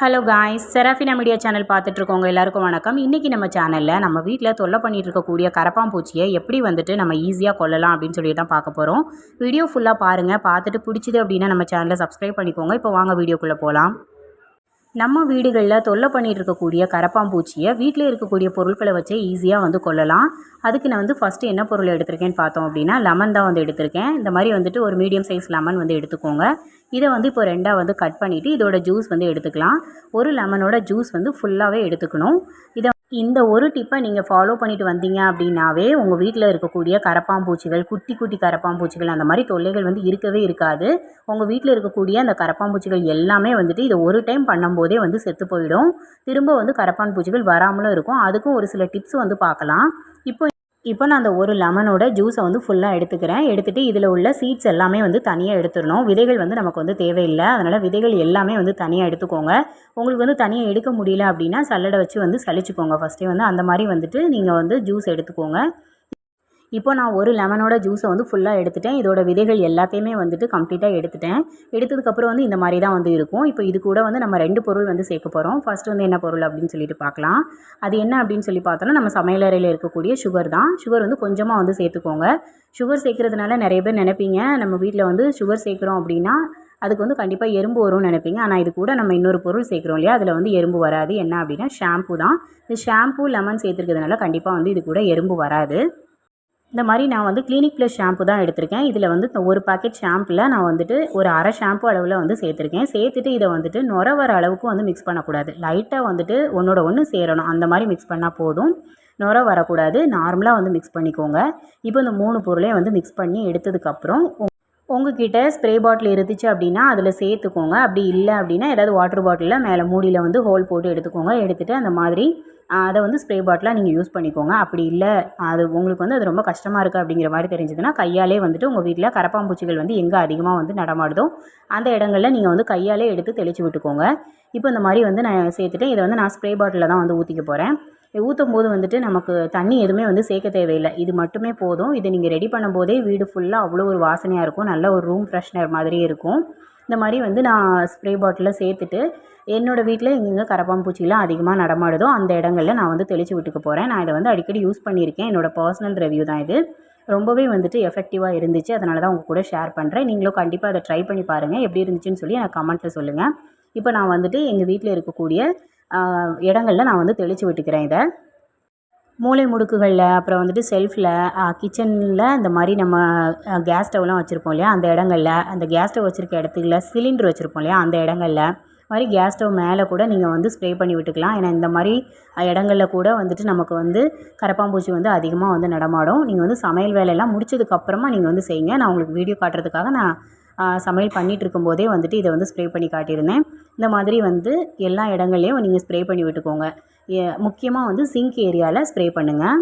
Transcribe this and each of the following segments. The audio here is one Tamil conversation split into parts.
Hello guys Serafina media channel பார்த்துட்ருக்கோங்க எல்லாருக்கும் வணக்கம். இன்றைக்கி நம்ம சேனலில் நம்ம வீட்டில் தொல்லை பண்ணிகிட்டு இருக்கக்கூடிய கரப்பாம்பூச்சியை எப்படி வந்துட்டு நம்ம ஈஸியாக கொல்லலாம் அப்படின்னு சொல்லி தான் பார்க்க போகிறோம் வீடியோ ஃபுல்லாக பாருங்கள் பார்த்துட்டு பிடிச்சிது அப்படின்னா நம்ம சேனலை சப்ஸ்கிரைப் பண்ணிக்கோங்க. இப்போ வாங்க வீடியோக்குள்ளே போகலாம் நம்ம வீடுகளில் தொல்லை பண்ணிட்டு இருக்கக்கூடிய கரப்பாம்பூச்சியை வீட்டில் இருக்கக்கூடிய பொருட்களை வச்சே ஈஸியாக வந்து கொல்லலாம். அதுக்கு நான் வந்து ஃபஸ்ட்டு என்ன பொருள் எடுத்திருக்கேன்னு பார்த்தோம் அப்படின்னா லெமன் தான் வந்து எடுத்திருக்கேன். இந்த மாதிரி வந்துட்டு ஒரு மீடியம் சைஸ் லெமன் வந்து எடுத்துக்கோங்க. இதை வந்து இப்போ ரெண்டாக வந்து கட் பண்ணிவிட்டு இதோட ஜூஸ் வந்து எடுத்துக்கலாம். ஒரு லெமனோட ஜூஸ் வந்து ஃபுல்லாகவே எடுத்துக்கணும். இதை இந்த ஒரு டிப்பை நீங்கள் ஃபாலோ பண்ணிட்டு வந்தீங்க அப்படின்னாவே உங்கள் வீட்டில் இருக்கக்கூடிய கரப்பாம்பூச்சிகள் குட்டி குட்டி கரப்பாம்பூச்சிகள் அந்த மாதிரி தொல்லைகள் வந்து இருக்கவே இருக்காது. உங்கள் வீட்டில் இருக்கக்கூடிய அந்த கரப்பாம்பூச்சிகள் எல்லாமே வந்துட்டு இதை ஒரு டைம் பண்ணும்போதே வந்து செத்து போயிடும். திரும்ப வந்து கரப்பான் பூச்சிகள் வராமலும் இருக்கும். அதுக்கும் ஒரு சில டிப்ஸ் வந்து பார்க்கலாம். இப்போ இப்போ நான் அந்த ஒரு லெமனோட ஜூஸை வந்து ஃபுல்லாக எடுத்துக்கிறேன். எடுத்துகிட்டு இதில் உள்ள சீட்ஸ் எல்லாமே வந்து தனியாக எடுத்துடணும். விதைகள் வந்து நமக்கு வந்து தேவையில்லை. அதனால் விதைகள் எல்லாமே வந்து தனியாக எடுத்துக்கோங்க. உங்களுக்கு வந்து தனியாக எடுக்க முடியல அப்படின்னா சல்லடை வச்சு வந்து சளிச்சுக்கோங்க ஃபஸ்ட்டே வந்து அந்த மாதிரி வந்துட்டு நீங்கள் வந்து ஜூஸ் எடுத்துக்கோங்க. இப்போ நான் ஒரு லெமனோட ஜூஸை வந்து ஃபுல்லாக எடுத்துட்டேன். இதோட விதைகள் எல்லாத்தையுமே வந்துட்டு கம்ப்ளீட்டாக எடுத்துட்டேன். எடுத்ததுக்கப்புறம் வந்து இந்த மாதிரி தான் வந்து இருக்கும். இப்போ இது கூட வந்து நம்ம ரெண்டு பொருள் வந்து சேர்க்க போகிறோம் ஃபஸ்ட்டு வந்து என்ன பொருள் அப்படின்னு சொல்லிட்டு பார்க்கலாம். அது என்ன அப்படின்னு சொல்லி பார்த்தோன்னா நம்ம சமையலறையில் இருக்கக்கூடிய சுகர் தான். சுகர் வந்து கொஞ்சமாக வந்து சேர்த்துக்கோங்க. சுகர் சேர்க்குறதுனால நிறைய பேர் நினைப்பீங்க நம்ம வீட்டில் வந்து சுகர் சேர்க்குறோம் அப்படின்னா அதுக்கு வந்து கண்டிப்பாக எறும்பு வரும்னு நினைப்பீங்க. ஆனால் இது கூட நம்ம இன்னொரு பொருள் சேர்க்குறோம் இல்லையா? அதில் வந்து எறும்பு வராது. என்ன அப்படின்னா ஷாம்பு தான். இந்த ஷாம்பு லெமன் சேர்த்துருக்கிறதுனால கண்டிப்பாக வந்து இது கூட எறும்பு வராது. இந்த மாதிரி நான் வந்து கிளினிக் ப்ளஸ் ஷாம்பு தான் எடுத்திருக்கேன். இதில் வந்து ஒரு பாக்கெட் ஷாம்பில் நான் வந்துட்டு ஒரு அரை ஷாம்பு அளவில் வந்து சேர்த்துருக்கேன். சேர்த்துட்டு இதை வந்துட்டு நுர வர அளவுக்கு வந்து மிக்ஸ் பண்ணக்கூடாது. லைட்டாக வந்துட்டு ஒன்றோட ஒன்று சேரணும். அந்த மாதிரி மிக்ஸ் பண்ணால் போதும். நுர வரக்கூடாது. நார்மலாக வந்து மிக்ஸ் பண்ணிக்கோங்க. இப்போ இந்த மூணு பொருளையும் வந்து மிக்ஸ் பண்ணி எடுத்ததுக்கப்புறம் உங்ககிட்ட ஸ்ப்ரே பாட்டில் இருந்துச்சு அப்படின்னா அதில் சேர்த்துக்கோங்க. அப்படி இல்லை அப்படின்னா ஏதாவது வாட்டர் பாட்டிலில் மேலே மூடியில் வந்து ஹோல் போட்டு எடுத்துக்கோங்க. எடுத்துகிட்டு அந்த மாதிரி அதை வந்து ஸ்ப்ரே பாட்டிலாக நீங்கள் யூஸ் பண்ணிக்கோங்க. அப்படி இல்லை அது உங்களுக்கு வந்து அது ரொம்ப கஷ்டமாக இருக்குது அப்படிங்கிற மாதிரி தெரிஞ்சதுன்னா கையாலே வந்துட்டு உங்கள் வீட்டில் கரப்பாம்பூச்சிகள் வந்து எங்கே அதிகமாக வந்து நடமாடுதோ அந்த இடங்களில் நீங்கள் வந்து கையாலே எடுத்து தெளித்து விட்டுக்கோங்க. இப்போ இந்த மாதிரி வந்து நான் சேர்த்துட்டு இதை வந்து நான் ஸ்ப்ரே பாட்டிலில் தான் வந்து ஊற்றிக்க போகிறேன் ஊற்றும் போது வந்துட்டு நமக்கு தண்ணி எதுவுமே வந்து சேர்க்க தேவையில்லை. இது மட்டுமே போதும். இதை நீங்கள் ரெடி பண்ணும்போதே வீடு ஃபுல்லாக அவ்வளோ ஒரு வாசனையாக இருக்கும். நல்ல ஒரு ரூம் ஃப்ரெஷ்னர் மாதிரியே இருக்கும். இந்த மாதிரி வந்து நான் ஸ்ப்ரே பாட்டிலில் சேர்த்துட்டு என்னோடய வீட்டில் எங்கெங்கே கரப்பான்பூச்சிலாம் அதிகமாக நடமாடுதோ அந்த இடங்களில் நான் வந்து தெளித்து விட்டுக்க போகிறேன் நான் இதை வந்து அடிக்கடி யூஸ் பண்ணியிருக்கேன். என்னோடய பர்சனல் ரிவ்யூ தான் இது. ரொம்பவே வந்துட்டு எஃபெக்டிவாக இருந்துச்சு. அதனால தான் உங்கள் கூட ஷேர் பண்ணுறேன் நீங்களும் கண்டிப்பாக அதை ட்ரை பண்ணி பாருங்கள் எப்படி இருந்துச்சுன்னு சொல்லி எனக்கு கமெண்ட்டில் சொல்லுங்கள் இப்போ நான் வந்துட்டு எங்கள் வீட்டில் இருக்கக்கூடிய இடங்களில் நான் வந்து தெளித்து விட்டுக்கிறேன் இதை. மூளை முடுக்குகளில் அப்புறம் வந்துட்டு செல்ஃபில் கிச்சனில் இந்த மாதிரி நம்ம கேஸ் ஸ்டவ்லாம் வச்சுருப்போம் இல்லையா? அந்த இடங்களில் அந்த கேஸ் ஸ்டவ் வச்சுருக்க இடத்துல சிலிண்டர் வச்சுருப்போம் இல்லையா? அந்த இடங்களில். மாதிரி கேஸ் ஸ்டவ் மேலே கூட நீங்கள் வந்து ஸ்ப்ரே பண்ணி விட்டுக்கலாம். ஏன்னா இந்த மாதிரி இடங்களில் கூட வந்துட்டு நமக்கு வந்து கரப்பாம்பூச்சி வந்து அதிகமாக வந்து நடமாடும். நீங்கள் வந்து சமையல் வேலையெல்லாம் முடிச்சதுக்கப்புறமா நீங்கள் வந்து செய்யுங்க. நான் உங்களுக்கு வீடியோ காட்டுறதுக்காக நான் சமையல் பண்ணிகிட்டு இருக்கும்போதே வந்துட்டு இதை வந்து ஸ்ப்ரே பண்ணி காட்டியிருந்தேன். இந்த மாதிரி வந்து எல்லா இடங்கள்லையும் நீங்கள் ஸ்ப்ரே பண்ணி விட்டுக்கோங்க. முக்கியமாக வந்து சிங்க் ஏரியாவில் ஸ்ப்ரே பண்ணுங்கள்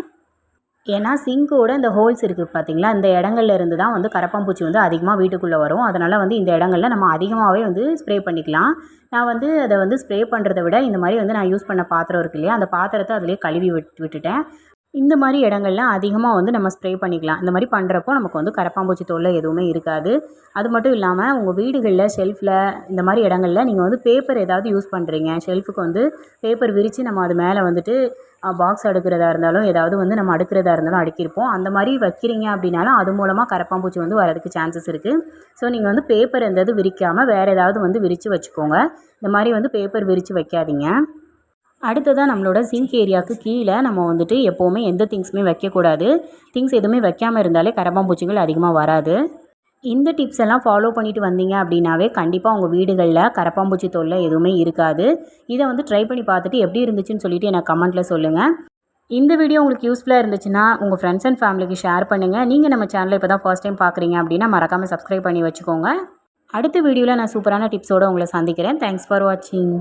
ஏன்னா சிங்கோட இந்த ஹோல்ஸ் இருக்குது பார்த்தீங்களா இந்த இடங்கள்ல இருந்து தான் வந்து கரப்பாம்பூச்சி வந்து அதிகமாக வீட்டுக்குள்ளே வரும். அதனால் வந்து இந்த இடங்களில் நம்ம அதிகமாகவே வந்து ஸ்ப்ரே பண்ணிக்கலாம். நான் வந்து அதை வந்து ஸ்ப்ரே பண்ணுறத விட இந்த மாதிரி வந்து நான் யூஸ் பண்ண பாத்திரம் இருக்கு இல்லையா? அந்த பாத்திரத்தை அதிலே கழுவி விட்டு விட்டுட்டேன். இந்த மாதிரி இடங்கள்லாம் அதிகமாக வந்து நம்ம ஸ்ப்ரே பண்ணிக்கலாம். இந்த மாதிரி பண்ணுறப்போ நமக்கு வந்து கரப்பாம்பூச்சி தொல்லை எதுவுமே இருக்காது. அது மட்டும் இல்லாமல் உங்கள் வீடுகளில் ஷெல்ஃபில் இந்த மாதிரி இடங்களில் நீங்கள் வந்து பேப்பர் ஏதாவது யூஸ் பண்ணுறீங்க ஷெல்ஃபுக்கு வந்து பேப்பர் விரித்து நம்ம அது மேலே வந்துட்டு பாக்ஸ் அடுக்கிறதா இருந்தாலும் ஏதாவது வந்து நம்ம அடுக்கிறதா இருந்தாலும் அடுக்கியிருப்போம். அந்த மாதிரி வைக்கிறீங்க அப்படின்னாலும் அது மூலமாக கரப்பாம்பூச்சி வந்து வரதுக்கு சான்சஸ் இருக்குது ஸோ நீங்கள் வந்து பேப்பர் எந்தாவது விரிக்காமல் வேறு ஏதாவது வந்து விரித்து வச்சுக்கோங்க. இந்த மாதிரி வந்து பேப்பர் விரித்து வைக்காதீங்க. அடுத்ததாக நம்மளோட சிங்க் ஏரியாவுக்கு கீழே நம்ம வந்துட்டு எப்போவுமே எந்த திங்ஸுமே வைக்கக்கூடாது. திங்ஸ் எதுவுமே வைக்காமல் இருந்தாலே கரப்பாம்பூச்சிகள் அதிகமாக வராது. இந்த டிப்ஸ் எல்லாம் ஃபாலோ பண்ணிட்டு வந்தீங்க அப்படின்னாவே கண்டிப்பாக உங்கள் வீடுகளில் கரப்பாம்பூச்சி தொல்லை எதுவுமே இருக்காது. இதை வந்து ட்ரை பண்ணி பார்த்துட்டு எப்படி இருந்துச்சுன்னு சொல்லிட்டு எனக்கு கமெண்ட்டில் சொல்லுங்கள் இந்த வீடியோ உங்களுக்கு யூஸ்ஃபுல்லாக இருந்துச்சுன்னா உங்கள் ஃப்ரெண்ட்ஸ் அண்ட் ஃபேமிலிக்கு ஷேர் பண்ணுங்கள் நீங்கள் நம்ம சேனலை இப்போ தான் ஃபர்ஸ்ட் டைம் பார்க்குறீங்க அப்படின்னா மறக்காமல் சப்ஸ்கிரைப் பண்ணி வச்சுக்கோங்க. அடுத்த வீடியோவில் நான் சூப்பரான டிப்ஸோடு உங்களை சந்திக்கிறேன். தேங்க்ஸ் ஃபார் வாட்சிங்